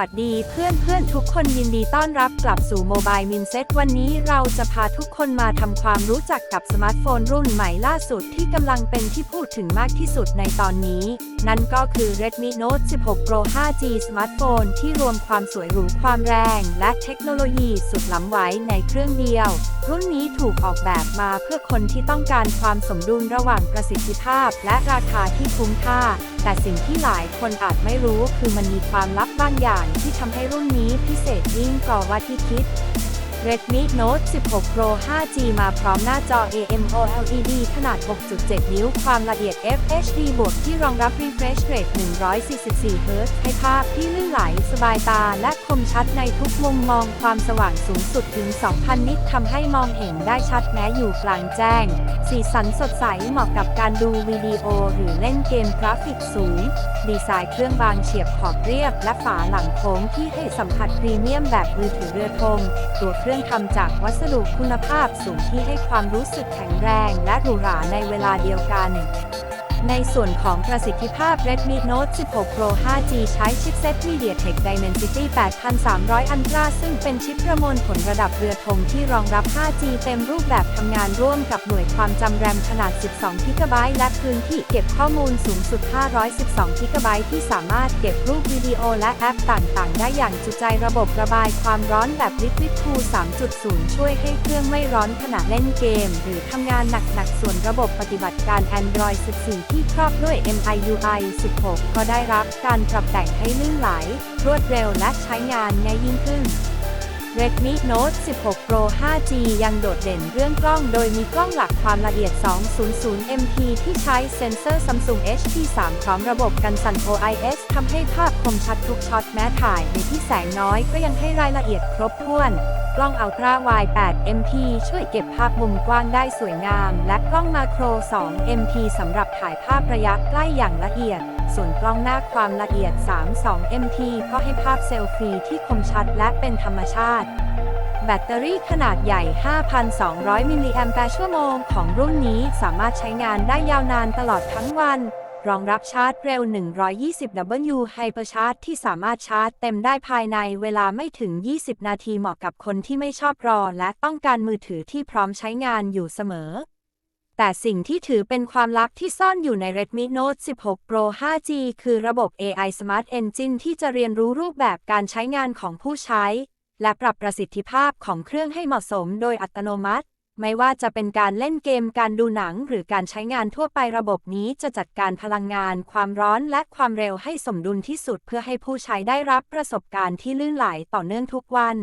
วัสดีเพื่อนเพื่อนๆทุกคนยินดีต้อนรับกลับสู่โมบายมินเซ็ตวันนี้เราจะพาทุกคนมาทำความรู้จักกับสมาร์ทโฟนรุ่นใหม่ล่าสุดที่กำลังเป็นที่พูดถึงมากที่สุดในตอนนี้ นั่นก็คือ Redmi Note 16 Pro 5G สมาร์ทโฟนที่รวมความสวยหรูความแรง และเทคโนโลยีสุดล้ำไว้ในเครื่องเดียว รุ่นนี้ถูกออกแบบมาเพื่อคนที่ต้องการความสมดุลระหว่างประสิทธิภาพ และราคาที่คุ้มค่า แต่สิ่งที่หลายคนอาจไม่รู้คือมันมีความลับบางอย่างที่ทำให้รุ่นนี้พิเศษยิ่งกว่าที่คิด Redmi Note 16 Pro 5G มาพร้อมหน้าจอ AMOLED ขนาด 6.7 นิ้ว ความละเอียด FHD บวกที่รองรับ refresh rate 144 Hz ให้ภาพที่ลื่นไหล สบายตาและคมชัดในทุกมุมมองความสว่างสูงสุดถึง 2,000 นิตทำให้มองเห็นได้ชัดแม้อยู่กลางแจ้ง สีสันสดใสเหมาะกับการดูวิดีโอหรือเล่นเกมกราฟิกสูง ดีไซน์เครื่องบางเฉียบขอบเรียบ และฝาหลังโค้งที่ให้สัมผัสพรีเมียมแบบมือถือเรือธงตัวเครื่องื่องทำจากวัสดุคุณภาพสูงที่ให้ความรู้สึกแข็งแรงและหรูหราในเวลาเดียวกัน ในส่วนของประสิทธิภาพ Redmi Note 16 Pro 5G ใช้ชิปเซ็ต MediaTek Dimensity 8300 Ultra ซึ่งเป็นชิปประมวลผลระดับเรือธงที่รองรับ 5G เต็มรูปแบบทำงานร่วมกับหน่วยความจำแรมขนาด 12 GB และพื้นที่เก็บข้อมูลสูงสุด 512 GB ที่สามารถเก็บรูปวิดีโอและแอปต่างๆ ได้อย่างจุใจระบบระบายความร้อนแบบ Liquid Cool 3.0 ช่วยให้เครื่องไม่ร้อนขณะเล่นเกม หรือทำงานหนักๆส่วนระบบปฏิบัติการ Android 14ที่ครอบด้วย MIUI 16 ก็ได้รับการปรับแต่งให้ลื่นไหล รวดเร็วและใช้งานง่ายยิ่งขึ้น Redmi Note 16 Pro 5G ยังโดดเด่นเรื่องกล้องโดยมีกล้องหลักความละเอียด 200 MP ที่ใช้เซ็นเซอร์ Samsung HP3 พร้อมระบบกันสั่น OIS ทำให้ภาพคมชัดทุกช็อตแม้ถ่ายในที่แสงน้อยก็ยังให้รายละเอียดครบถ้วน กล้อง Ultra Wide 8 MP ช่วยเก็บภาพมุมกว้างได้สวยงาม และกล้องมาโคร 2 MP สำหรับถ่ายภาพระยะใกล้อย่างละเอียดส่วนกล้องหน้าความละเอียด 32 MP ก็ให้ภาพเซลฟี่ที่คมชัดและเป็นธรรมชาติติ แบตเตอรี่ขนาดใหญ่ 5,200 มิลลิแอมแปร์ชั่วโมงของรุ่นนี้สามารถใช้งานได้ยาวนานตลอดทั้งวัน รองรับชาร์จเร็ว 120W Hypercharge ที่สามารถชาร์จเต็มได้ภายในเวลาไม่ถึง 20 นาทีเหมาะกับคนที่ไม่ชอบรอ และต้องการมือถือที่พร้อมใช้งานอยู่เสมอแต่สิ่งที่ถือเป็นความลับที่ซ่อนอยู่ใน Redmi Note 16 Pro 5G คือระบบ AI Smart Engine ที่จะเรียนรู้รูปแบบการใช้งานของผู้ใช้ และปรับประสิทธิภาพของเครื่องให้เหมาะสมโดยอัตโนมัติ ไม่ว่าจะเป็นการเล่นเกมการดูหนังหรือการใช้งานทั่วไประบบนี้จะจัดการพลังงาน ความร้อนและความเร็วให้สมดุลที่สุดเพื่อให้ผู้ใช้ได้รับประสบการณ์ที่ลื่นไหลต่อเนื่องทุกวัน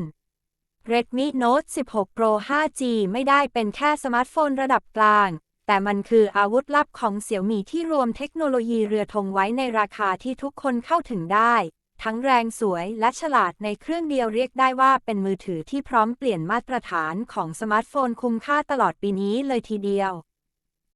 Redmi Note 16 Pro 5G ไม่ได้เป็นแค่สมาร์ทโฟนระดับกลาง แต่มันคืออาวุธลับของเสี่ยวมี่ที่รวมเทคโนโลยีเรือธงไว้ในราคาที่ทุกคนเข้าถึงได้ ทั้งแรงสวยและฉลาดในเครื่องเดียวเรียกได้ว่าเป็นมือถือที่พร้อมเปลี่ยนมาตรฐานของสมาร์ทโฟนคุ้มค่าตลอดปีนี้เลยทีเดียว